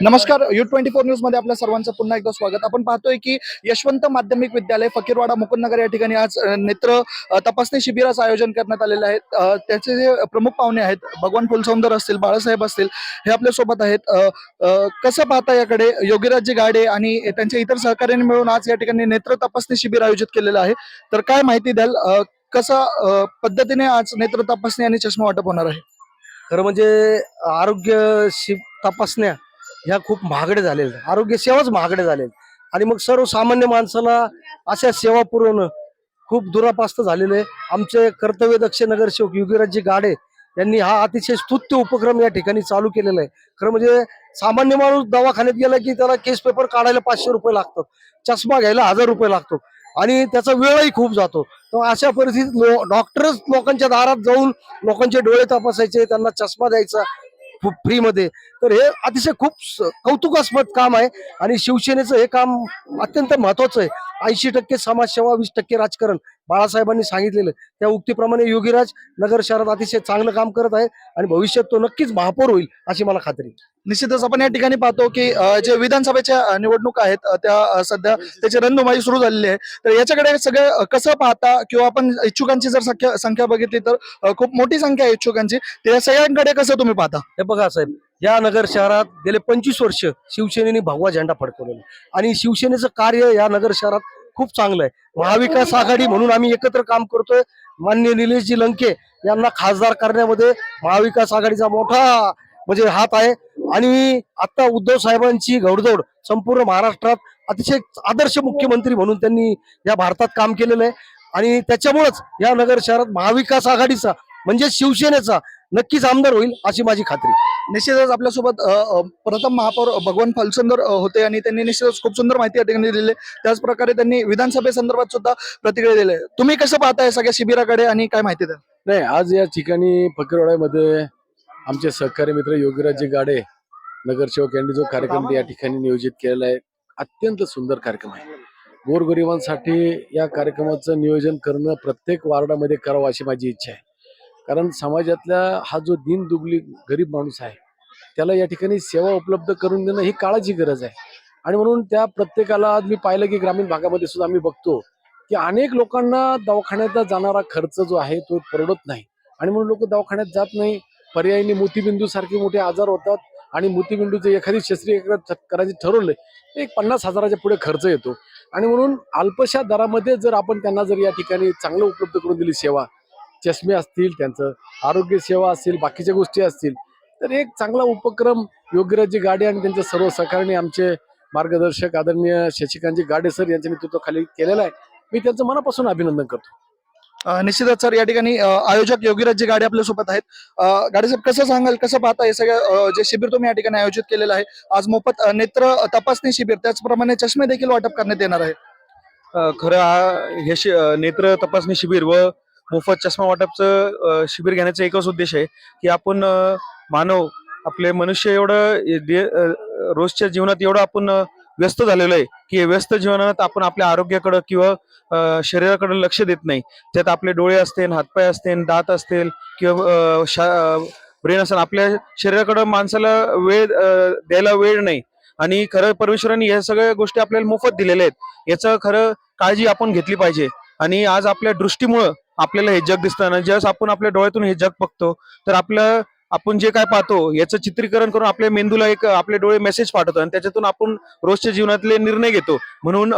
नमस्कार you twenty four न्यूजमध्ये आपल्या सर्वांचं पुन्हा एकदा स्वागत. आपण पाहतोय की यशवंत माध्यमिक विद्यालय फकीरवाडा मुकुंदनगर या ठिकाणी आज नेत्र तपासणी शिबिराचं आयोजन करण्यात आलेलं आहे. त्याचे जे प्रमुख पाहुणे आहेत भगवान फुलसौंदर असतील बाळासाहेब असतील हे आपल्यासोबत आहेत. कसं पाहता याकडे योगीराजजी गाडे आणि त्यांच्या इतर सहकार्याने मिळून आज या ठिकाणी नेत्र तपासणी शिबिर आयोजित केलेलं आहे. तर काय माहिती द्याल कसा पद्धतीने आज नेत्र तपासणी आणि चष्मा वाटप होणार आहे? खरं म्हणजे आरोग्य शि तपासण्या ह्या खूप महागडे झालेल्या आहेत. आरोग्य सेवाच महागडे झालेल्या आहेत. आणि मग सर्वसामान्य माणसाला अशा सेवा पुरवणं खूप दुरापास्त झालेलं आहे. आमचे कर्तव्यदक्ष नगरसेवक योगीराजजी गाडे यांनी हा अतिशय स्तुत्य उपक्रम या ठिकाणी चालू केलेला आहे. खरं म्हणजे सामान्य माणूस दवाखान्यात गेला की त्याला केस पेपर काढायला पाचशे रुपये लागतात. चष्मा घ्यायला हजार रुपये लागतो. आणि त्याचा वेळही खूप जातो. तर अशा परिस्थितीत लो डॉक्टरच लोकांच्या दारात जाऊन लोकांचे डोळे तपासायचे त्यांना चष्मा द्यायचा फ्रीमध्ये तर हे अतिशय खूप कौतुकास्पद काम आहे आणि शिवसेनेचं हे काम अत्यंत महत्वाचं आहे. ऐंशी टक्के समाजसेवा वीस टक्के राजकारण. बाळासाहेबांनी सांगितलेलं. त्या उक्तीप्रमाणे योगीराज नगर शहरात अतिशय चांगलं काम करत आहे आणि भविष्यात तो नक्कीच महापौर होईल अशी मला खात्री. निश्चितच आपण या ठिकाणी पाहतो की जे विधानसभेच्या निवडणूक आहेत त्या सध्या त्याची रणधुमाळी सुरू झालेली आहे. तर याच्याकडे सगळं कसं पाहता किंवा आपण इच्छुकांची जर संख्या संख्या बघितली तर खूप मोठी संख्या आहे इच्छुकांची. तर या सगळ्यांकडे कसं तुम्ही पाहता? हे बघा साहेब या नगर शहरात गेले पंचवीस वर्ष शिवसेनेने भगवा झेंडा फडकवलेला आणि शिवसेनेचं कार्य या नगर शहरात खूप चांगलं आहे. महाविकास आघाडी म्हणून आम्ही एकत्र काम करतोय. मान्य निलेशजी लंके यांना खासदार करण्यामध्ये महाविकास आघाडीचा मोठा म्हणजे हात आहे. आणि आता उद्धव साहेबांची घौडदौड संपूर्ण महाराष्ट्रात अतिशय आदर्श मुख्यमंत्री म्हणून त्यांनी या भारतात काम केलेलं आहे. आणि त्याच्यामुळेच या नगर शहरात महाविकास आघाडीचा म्हणजे शिवसेनेचा नक्कीच आमदार होईल अशी माझी खात्री. निश्चितच आपल्यासोबत प्रथम महापौर भगवान फलसुंदर होते आणि त्यांनी निश्चितच खूप सुंदर माहिती या ठिकाणी दिली. त्याच प्रकारे त्यांनी विधानसभेसंदर्भात सुद्धा प्रतिक्रिया दिली. तुम्ही कसं पाहताय सगळ्या शिबिराकडे आणि काय माहिती द्या नाही आज या ठिकाणी फकीरवाड्यामध्ये आमचे सहकारी मित्र योगीराजजी गाडे नगरसेवक यांनी जो कार्यक्रम या ठिकाणी नियोजित केलेला आहे अत्यंत सुंदर कार्यक्रम आहे. गोरगरिबांसाठी या कार्यक्रमाचं नियोजन करणं प्रत्येक वार्डामध्ये करावं अशी माझी इच्छा आहे. कारण समाजातल्या हा जो दिन दुबली गरीब माणूस आहे त्याला या ठिकाणी सेवा उपलब्ध करून देणं ही काळाची गरज आहे. आणि म्हणून त्या प्रत्येकाला आज मी पाहिलं की ग्रामीण भागामध्ये सुद्धा आम्ही बघतो की अनेक लोकांना दवाखान्यात जाणारा खर्च जो आहे तो परवडत नाही. आणि म्हणून लोक दवाखान्यात जात नाही. पर्यायी मोतीबिंदू सारखे मोठे आजार होतात आणि मोतीबिंदूचं एखादी शस्त्रक्रिया करायची ठरवलं एक पन्नास हजाराच्या पुढे खर्च येतो. आणि म्हणून अल्पशा दरामध्ये जर आपण त्यांना जर या ठिकाणी चांगलं उपलब्ध करून दिली सेवा चष्मे असतील त्यांचं आरोग्य सेवा असतील बाकीच्या गोष्टी असतील तर एक चांगला उपक्रम योगीराजजी गाडे आणि त्यांच्या सर्व सहकार्याने आमचे मार्गदर्शक आदरणीय शशिकांतजी गाडे सर यांच्या नेतृत्वाखाली केलेला आहे. मी त्यांचं मनापासून अभिनंदन करतो. निश्चितच सर या ठिकाणी आयोजक योगीराजजी गाडे आपल्यासोबत आहेत गाडे साहेब कसं सांगाल कसं पाहता हे सगळं जे शिबिर तुम्ही या ठिकाणी आयोजित केलेलं आहे? आज मोफत नेत्र तपासणी शिबिर त्याचप्रमाणे चष्मे देखील वाटप करण्यात येणार आहे. खरं हा हे नेत्र तपासणी शिबिर व मोफत चष्मा वाटपचं शिबिर घेण्याचा एकच उद्देश आहे की आपण मानव आपले मनुष्य एवढं दे- रोजच्या जीवनात एवढं आपण व्यस्त झालेलो आहे की व्यस्त जीवनात आपण आपल्या आरोग्याकडं किंवा शरीराकडे लक्ष देत नाही. त्यात आपले डोळे असतील हातपाय असतील दात असतील किंवा ब्रेन असेल आपल्या शरीराकडं माणसाला वेळ द्यायला वेळ नाही. आणि खरं परमेश्वरांनी या सगळ्या गोष्टी आपल्याला मोफत दिलेल्या आहेत. याचं खरं काळजी आपण घेतली पाहिजे. आणि आज आपल्या दृष्टीमुळं आपल्याला हे जग दिसतं ना ज्यावेळेस आपण आपल्या डोळ्यातून हे जग बघतो तर आपलं आपण जे काय पाहतो याचं चित्रीकरण करून आपल्या मेंदूला एक आपले डोळे मेसेज पाठवतो आणि त्याच्यातून आपण रोजच्या जीवनातले निर्णय घेतो. म्हणून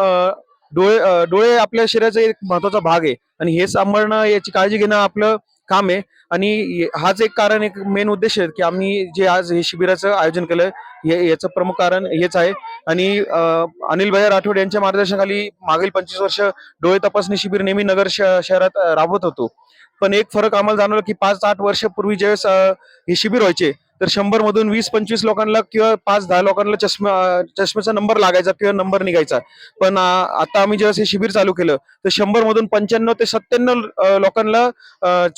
डोळे डोळे आपल्या शरीराचा एक महत्त्वाचा भाग आहे. आणि हे सांभाळणं याची काळजी घेणं आपलं काम आहे. आणि हाच एक कारण एक मेन उद्देश आहे की आम्ही जे आज हे शिबिराचं आयोजन केलं हे याचं प्रमुख कारण हेच आहे. आणि अनिल भैया राठोड यांच्या मार्गदर्शनाखाली मागील पंचवीस वर्ष डोळे तपासणी शिबिर नेहमी नगर श- शहरात राबवत होतो. पण एक फरक आम्हाला जाणवला की पाच आठ वर्षापूर्वी ज्यावेळेस हे शिबिर व्हायचे तर शंभर मधून वीस पंचवीस लोकांना किंवा पाच दहा लोकांना चष्मा चष्म्याचा नंबर लागायचा किंवा नंबर निघायचा. पण आता आम्ही जेव्हा हे शिबिर चालू केलं तर शंभर मधून पंच्याण्णव ते सत्त्याण्णव लोकांना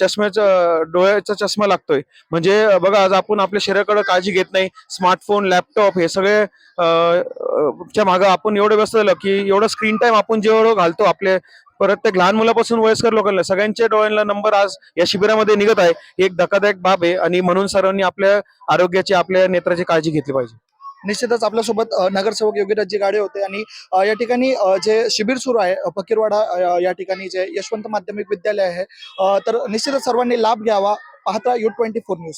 चष्म्याचा डोळ्याचा चष्मा लागतोय. म्हणजे बघा आज आपण आपल्या शरीराकडे काळजी घेत नाही. स्मार्टफोन लॅपटॉप हे सगळे च्या मागं आपण एवढं व्यस्त झालं की एवढं स्क्रीन टाइम आपण जेवढं घालतो आपले प्रत्येक लहान मुलापासून वयस्कर लोकांना सगळ्यांच्या डोळ्यांना नंबर आज या शिबिरामध्ये निघत आहे. ही एक धक्कादायक बाब आहे आणि म्हणून सर्वांनी आपल्या आरोग्याची आपल्या नेत्राची काळजी घेतली पाहिजे. निश्चितच आपल्यासोबत अ, नगरसेवक योगीराजजी गाडे होते आणि या ठिकाणी जे शिबिर सुरू आहे फकीरवाडा या ठिकाणी जे यशवंत माध्यमिक विद्यालय आहे तर निश्चितच सर्वांनी लाभ घ्यावा. पाहता यू ट्वेंटी फोर न्यूज